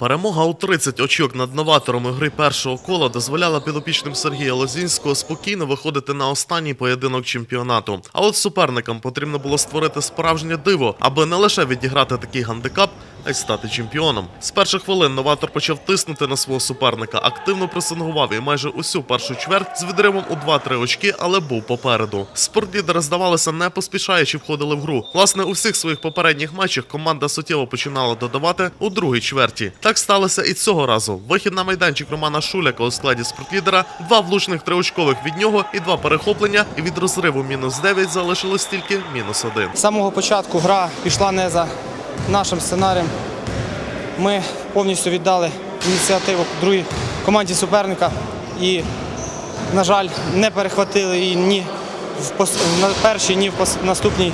Перемога у 30 очок над новаторами гри першого кола дозволяла підопічним Сергія Лозінського спокійно виходити на останній поєдинок чемпіонату. А от суперникам потрібно було створити справжнє диво, аби не лише відіграти такий гандикап, а й стати чемпіоном. З перших хвилин новатор почав тиснути на свого суперника, активно пресингував і майже усю першу чверть з відривом у 2-3 очки, але був попереду. Спортлідери здавалося, не поспішаючи входили в гру. Власне, у всіх своїх попередніх матчах команда суттєво починала додавати у другій чверті. Так сталося і цього разу. Вихід на майданчик Романа Шуляка у складі спортлідера, два влучних триочкових від нього і два перехоплення. І від розриву мінус 9 залишилось тільки мінус 1. З самого початку гра пішла не за нашим сценарієм. Ми повністю віддали ініціативу другій команді суперника і, на жаль, не перехватили її ні в першій, ні в наступній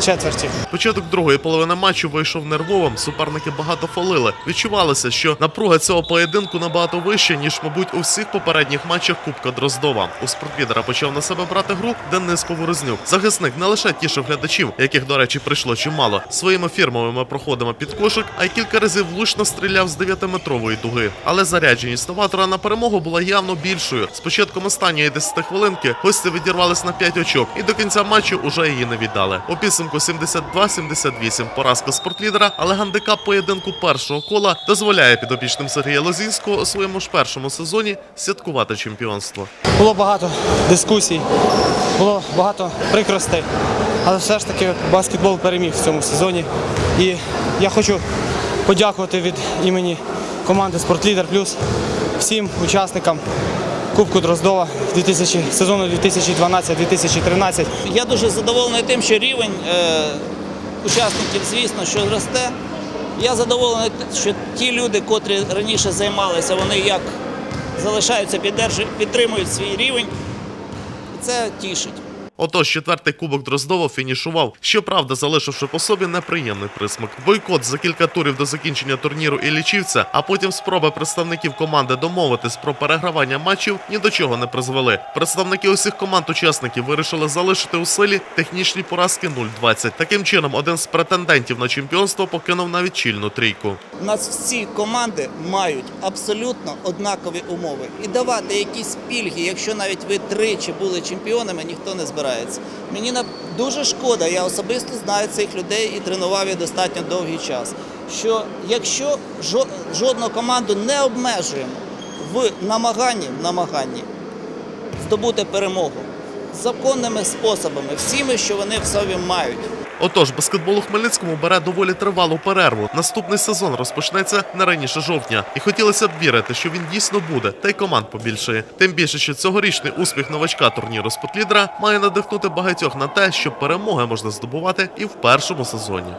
четверті. Початок другої половини матчу вийшов нервовим. Суперники багато фолили. Відчувалося, що напруга цього поєдинку набагато вища, ніж, мабуть, у всіх попередніх матчах Кубка Дроздова. У спортлідера почав на себе брати гру Денис Поворознюк. Захисник не лише тішив глядачів, яких, до речі, прийшло чимало, своїми фірмовими проходами під кошик, а й кілька разів влучно стріляв з 9-метрової дуги. Але зарядженість новатора на перемогу була явно більшою. З початком останньої 10 хвилинки гості відірвались на 5 очок і до кінця матчу уже її не віддали. У підсумку 72-78 поразка спортлідера, але гандикап поєдинку першого кола дозволяє підопічним Сергія Лозінського у своєму ж першому сезоні святкувати чемпіонство. Було багато дискусій, було багато прикростей, але все ж таки баскетбол переміг в цьому сезоні. І я хочу подякувати від імені команди Спортлідер Плюс всім учасникам Кубку Дроздова 2000, сезону 2012-2013. Я дуже задоволений тим, що рівень е, учасників, звісно, що зросте. Я задоволений, що ті люди, котрі раніше займалися, вони як залишаються, підтримують свій рівень. Це тішить. Отож, четвертий кубок Дроздова фінішував, щоправда, залишивши по собі неприємний присмак. Бойкот за кілька турів до закінчення турніру і лічівця, а потім спроби представників команди домовитись про перегравання матчів ні до чого не призвели. Представники усіх команд-учасників вирішили залишити у силі технічні поразки 0-20. Таким чином, один з претендентів на чемпіонство покинув навіть чільну трійку. У нас всі команди мають абсолютно однакові умови. І давати якісь пільги, якщо навіть ви тричі були чемпіонами, ніхто не збирається. Мені дуже шкода, я особисто знаю цих людей і тренував їх достатньо довгий час. Що якщо жодну команду не обмежуємо в намаганні, в намаганні здобути перемогу законними способами, всіми, що вони в собі мають. Отож, баскетбол у Хмельницькому бере доволі тривалу перерву. Наступний сезон розпочнеться не раніше жовтня, і хотілося б вірити, що він дійсно буде, та й команд побільшає. Тим більше, що цьогорічний успіх новачка турніру спотлідера має надихнути багатьох на те, що перемоги можна здобувати і в першому сезоні.